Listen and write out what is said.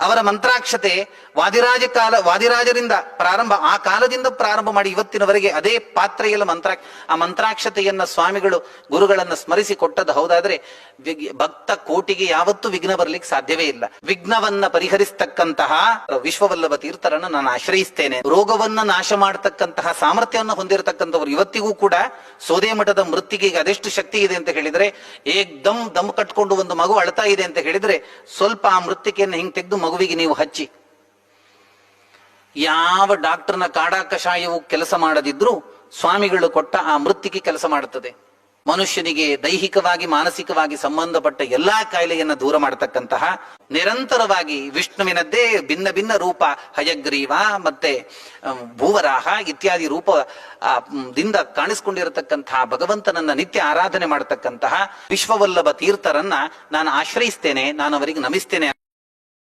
ಅವರ ಮಂತ್ರಾಕ್ಷತೆ ವಾದಿರಾಜ ಕಾಲ, ವಾದಿರಾಜರಿಂದ ಪ್ರಾರಂಭ, ಆ ಕಾಲದಿಂದ ಪ್ರಾರಂಭ ಮಾಡಿ ಇವತ್ತಿನವರೆಗೆ ಅದೇ ಪಾತ್ರೆಯಲ್ಲಿ ಮಂತ್ರ, ಆ ಮಂತ್ರಾಕ್ಷತೆಯನ್ನ ಸ್ವಾಮಿಗಳು ಗುರುಗಳನ್ನ ಸ್ಮರಿಸಿ ಕೊಟ್ಟದ್ದು ಹೌದಾದ್ರೆ ಭಕ್ತ ಕೋಟಿಗೆ ಯಾವತ್ತೂ ವಿಘ್ನ ಬರ್ಲಿಕ್ಕೆ ಸಾಧ್ಯವೇ ಇಲ್ಲ. ವಿಘ್ನವನ್ನ ಪರಿಹರಿಸ್ತಕ್ಕಂತಹ ವಿಶ್ವವಲ್ಲಭ ತೀರ್ಥರನ್ನು ನಾನು ಆಶ್ರಯಿಸ್ತೇನೆ. ರೋಗವನ್ನ ನಾಶ ಮಾಡತಕ್ಕಂತಹ ಸಾಮರ್ಥ್ಯವನ್ನು ಹೊಂದಿರತಕ್ಕಂಥವ್ರು ಇವತ್ತಿಗೂ ಕೂಡ ಸೋದೆ ಮಠದ ಮೃತ್ತಿಗೆಗೆ ಅದೆಷ್ಟು ಶಕ್ತಿ ಇದೆ ಅಂತ ಹೇಳಿದ್ರೆ ಏಕ್ ದಮ್ ದಮ್ ಕಟ್ಕೊಂಡು ಒಂದು ಮಗು ಅಳ್ತಾ ಇದೆ ಅಂತ ಹೇಳಿದ್ರೆ, ಸ್ವಲ್ಪ ಆ ಮೃತ್ತಿಕೆಯನ್ನು ಹಿಂಗ್ ತೆಗೆದು ಮಗುವಿಗೆ ನೀವು ಹಚ್ಚಿ. ಯಾವ ಡಾಕ್ಟರ್ನ ಕಾಡಾ ಕಷಾಯವು ಕೆಲಸ ಮಾಡದಿದ್ರೂ ಸ್ವಾಮಿಗಳು ಕೊಟ್ಟ ಆ ಮೃತ್ತಿಗೆ ಕೆಲಸ ಮಾಡುತ್ತದೆ. ಮನುಷ್ಯನಿಗೆ ದೈಹಿಕವಾಗಿ, ಮಾನಸಿಕವಾಗಿ ಸಂಬಂಧಪಟ್ಟ ಎಲ್ಲಾ ಕಾಯಿಲೆಯನ್ನ ದೂರ ಮಾಡತಕ್ಕಂತಹ ನಿರಂತರವಾಗಿ ವಿಷ್ಣುವಿನದ್ದೇ ಭಿನ್ನ ಭಿನ್ನ ರೂಪ ಹಯಗ್ರೀವ ಮತ್ತೆ ಭೂವರಾಹ ಇತ್ಯಾದಿ ರೂಪ ದಿಂದ ಕಾಣಿಸ್ಕೊಂಡಿರತಕ್ಕಂತಹ ಭಗವಂತನನ್ನ ನಿತ್ಯ ಆರಾಧನೆ ಮಾಡತಕ್ಕಂತಹ ವಿಶ್ವವಲ್ಲಭ ತೀರ್ಥರನ್ನ ನಾನು ಆಶ್ರಯಿಸ್ತೇನೆ, ನಾನು ಅವರಿಗೆ ನಮಿಸ್ತೇನೆ